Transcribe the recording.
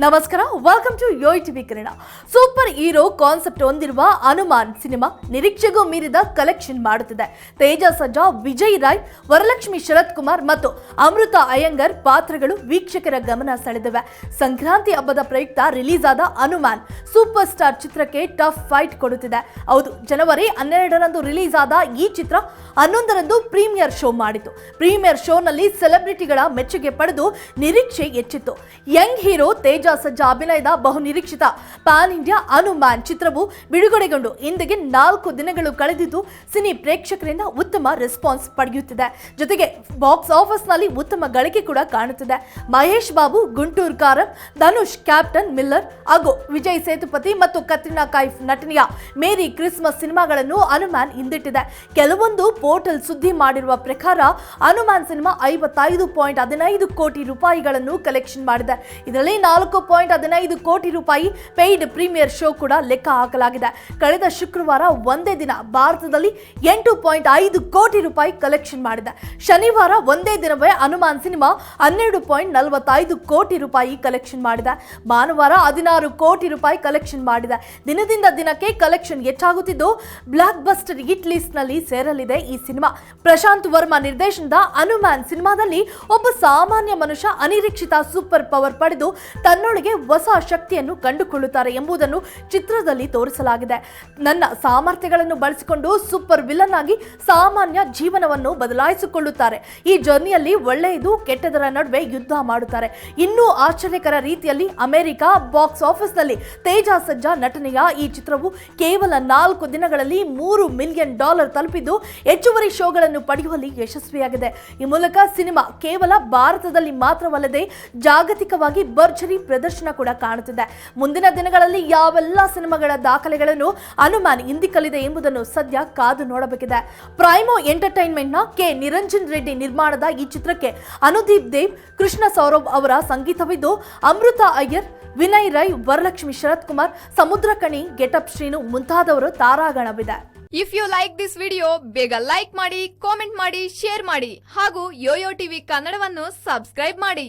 ನಮಸ್ಕಾರ welcome to ಯೋಯ್ TV Kannada. Super hero concept ಹೊಂದಿರುವ Hanuman cinema ನಿರೀಕ್ಷೆಗೂ ಮೀರಿದ ಕಲೆಕ್ಷನ್ ಮಾಡುತ್ತಿದೆ. ತೇಜ ಸಜ್ಜಾ, ವಿಜಯ್ ರಾಯ್, ವರಲಕ್ಷ್ಮಿ ಶರತ್ ಕುಮಾರ್ ಮತ್ತು ಅಮೃತ ಅಯ್ಯಂಗರ್ ಪಾತ್ರಗಳು ವೀಕ್ಷಕರ ಗಮನ ಸೆಳೆದಿವೆ. ಸಂಕ್ರಾಂತಿ ಹಬ್ಬದ ಪ್ರಯುಕ್ತ ರಿಲೀಸ್ ಆದ ಹನುಮಾನ್ ಸೂಪರ್ ಸ್ಟಾರ್ ಚಿತ್ರಕ್ಕೆ ಟಫ್ ಫೈಟ್ ಕೊಡುತ್ತಿದೆ. ಹೌದು, ಜನವರಿ ಹನ್ನೆರಡರಂದು ರಿಲೀಸ್ ಆದ ಈ ಚಿತ್ರ ಹನ್ನೊಂದರಂದು ಪ್ರೀಮಿಯರ್ ಶೋ ಮಾಡಿತು. ಪ್ರೀಮಿಯರ್ ಶೋನಲ್ಲಿ ಸೆಲೆಬ್ರಿಟಿಗಳ ಮೆಚ್ಚುಗೆ ಪಡೆದು ನಿರೀಕ್ಷೆ ಹೆಚ್ಚಿತ್ತು. ಯಂಗ್ ಹೀರೋ ತೇಜ ಸಜ್ಜಾ ಅಭಿನಯದ ಬಹು ನಿರೀಕ್ಷಿತ ಪ್ಯಾನ್ ಇಂಡಿಯಾ ಹನುಮಾನ್ ಚಿತ್ರವು ಬಿಡುಗಡೆಗೊಂಡು ಇಂದಿಗೆ ನಾಲ್ಕು ದಿನಗಳು ಕಳೆದಿದ್ದು ಸಿನಿ ಪ್ರೇಕ್ಷಕರಿಂದ ಉತ್ತಮ ರೆಸ್ಪಾನ್ಸ್ ಪಡೆಯುತ್ತಿದೆ. ಜೊತೆಗೆ ಬಾಕ್ಸ್ ಆಫೀಸ್ನಲ್ಲಿ ಉತ್ತಮ ಗಳಿಕೆ ಕೂಡ ಕಾಣುತ್ತಿದೆ. ಮಹೇಶ್ ಬಾಬು, ಗುಂಟೂರ್ ಕಾರಂ, ಧನುಷ್, ಕ್ಯಾಪ್ಟನ್ ಮಿಲ್ಲರ್ ಹಾಗೂ ವಿಜಯ್ ಸೇತುಪತಿ ಮತ್ತು ಕತ್ರಿನಾ ಕೈಫ್ ನಟನೆಯ ಮೇರಿ ಕ್ರಿಸ್ಮಸ್ ಸಿನಿಮಾಗಳನ್ನು ಅನುಮಾನ್ ಹಿಂದಿಟ್ಟಿದೆ. ಕೆಲವೊಂದು ಪೋರ್ಟಲ್ ಸುದ್ದಿ ಮಾಡಿರುವ ಪ್ರಕಾರ ಹನುಮಾನ್ ಸಿನಿಮಾ ಐವತ್ತೈದು ಪಾಯಿಂಟ್ ಹದಿನೈದು ಕೋಟಿ ರೂಪಾಯಿಗಳನ್ನು ಕಲೆಕ್ಷನ್ ಮಾಡಿದೆ. ಇದರಲ್ಲಿ ನಾಲ್ಕು ಪಾಯಿಂಟ್ ಹದಿನೈದು ಕೋಟಿ ರೂಪಾಯಿ ಪೇಯ್ಡ್ ಪ್ರೀಮಿಯರ್ ಶೋ ಕೂಡ ಲೆಕ್ಕ ಹಾಕಲಾಗಿದೆ. ಕಳೆದ ಶುಕ್ರವಾರ ಒಂದೇ ದಿನ ಭಾರತದಲ್ಲಿ ಎಂಟು ಪಾಯಿಂಟ್ ಐದು ಕೋಟಿ ರೂಪಾಯಿ ಕಲೆಕ್ಷನ್ ಮಾಡಿದೆ. ಶನಿವಾರ ಒಂದೇ ದಿನವೇ ಹನುಮಾನ್ ಸಿನಿಮಾ ಹನ್ನೆರಡು ಪಾಯಿಂಟ್ ನಲವತ್ತೈದು ಕೋಟಿ ರೂಪಾಯಿ ಕಲೆಕ್ಷನ್ ಮಾಡಿದೆ. ಭಾನುವಾರ ಹದಿನಾರು ಕೋಟಿ ರೂಪಾಯಿ ಕಲೆಕ್ಷನ್ ಮಾಡಿದೆ. ದಿನದಿಂದ ದಿನಕ್ಕೆ ಕಲೆಕ್ಷನ್ ಹೆಚ್ಚಾಗುತ್ತಿದ್ದು ಬ್ಲಾಕ್ ಬಸ್ಟರ್ ಹಿಟ್ ಲಿಸ್ಟ್ನಲ್ಲಿ ಸೇರಲಿದೆ ಈ ಸಿನಿಮಾ. ಪ್ರಶಾಂತ್ ವರ್ಮಾ ನಿರ್ದೇಶನದ ಹನುಮಾನ್ ಸಿನಿಮಾದಲ್ಲಿ ಒಬ್ಬ ಸಾಮಾನ್ಯ ಮನುಷ್ಯ ಅನಿರೀಕ್ಷಿತ ಸೂಪರ್ ಪವರ್ ಪಡೆದು ತನ್ನೊಳಗೆ ಹೊಸ ಶಕ್ತಿಯನ್ನು ಕಂಡುಕೊಳ್ಳುತ್ತಾರೆ ಎಂಬುದನ್ನು ಚಿತ್ರದಲ್ಲಿ ತೋರಿಸಲಾಗಿದೆ. ನನ್ನ ಸಾಮರ್ಥ್ಯಗಳನ್ನು ಬಳಸಿಕೊಂಡು ಸೂಪರ್ ವಿಲನ್ ಆಗಿ ಸಾಮಾನ್ಯ ಜೀವನವನ್ನು ಬದಲಾಯಿಸಿಕೊಳ್ಳುತ್ತಾರೆ. ಈ ಜರ್ನಿಯಲ್ಲಿ ಒಳ್ಳೆಯದು, ಕೆಟ್ಟದರ ನಡುವೆ ಯುದ್ಧ ಮಾಡುತ್ತಾರೆ. ಇನ್ನೂ ಆಶ್ಚರ್ಯಕರ ರೀತಿಯಲ್ಲಿ ಅಮೆರಿಕ ಬಾಕ್ಸ್ ಆಫೀಸ್ನಲ್ಲಿ ತೇಜ ಸಜ್ಜಾ ನಟನೆಯ ಈ ಚಿತ್ರವು ಕೇವಲ ನಾಲ್ಕು ದಿನಗಳಲ್ಲಿ ಮೂರು ಮಿಲಿಯನ್ ಡಾಲರ್ ತಲುಪಿದ್ದು ಹೆಚ್ಚುವರಿ ಶೋಗಳನ್ನು ಪಡೆಯುವಲ್ಲಿ ಯಶಸ್ವಿಯಾಗಿದೆ. ಈ ಮೂಲಕ ಸಿನಿಮಾ ಕೇವಲ ಭಾರತದಲ್ಲಿ ಮಾತ್ರವಲ್ಲದೆ ಜಾಗತಿಕವಾಗಿ ಭರ್ಜರಿ ಪ್ರದರ್ಶನ ಕೂಡ ಕಾಣುತ್ತಿದೆ. ಮುಂದಿನ ದಿನಗಳಲ್ಲಿ ಯಾವೆಲ್ಲ ಸಿನಿಮಾಗಳ ದಾಖಲೆಗಳನ್ನು ಅನುಮಾನ್ ಹಿಂದಿಕ್ಕಲಿದೆ ಎಂಬುದನ್ನು ಸದ್ಯ ಕಾದು ನೋಡಬೇಕಿದೆ. ಪ್ರೈಮೋ ಎಂಟರ್ಟೈನ್ಮೆಂಟ್ನ ಕೆ. ನಿರಂಜನ್ ರೆಡ್ಡಿ ನಿರ್ಮಾಣದ ಈ ಚಿತ್ರಕ್ಕೆ ಅನುದೀಪ್ ದೇವ್, ಕೃಷ್ಣ ಸೌರಭ್ ಅವರ ಸಂಗೀತವಿದ್ದು, ಅಮೃತ ಅಯ್ಯರ್, ವಿನಯ್ ರೈ, ವರಲಕ್ಷ್ಮಿ ಶರತ್ ಕುಮಾರ್ ಸಮುದ್ರಕಣಿ ಗೆಟಪ್ ಶ್ರೀನು ಮುಂತಾದವರು ತಾರಾಗಣವಿದೆ. If you like this video ಬೇಗ ಲೈಕ್ ಮಾಡಿ ಕಾಮೆಂಟ್ ಮಾಡಿ ಶೇರ್ ಮಾಡಿ ಹಾಗೂ ಯೋಯೋ ಟಿವಿ ಕನ್ನಡವನ್ನು ಸಬ್ಸ್ಕ್ರೈಬ್ ಮಾಡಿ.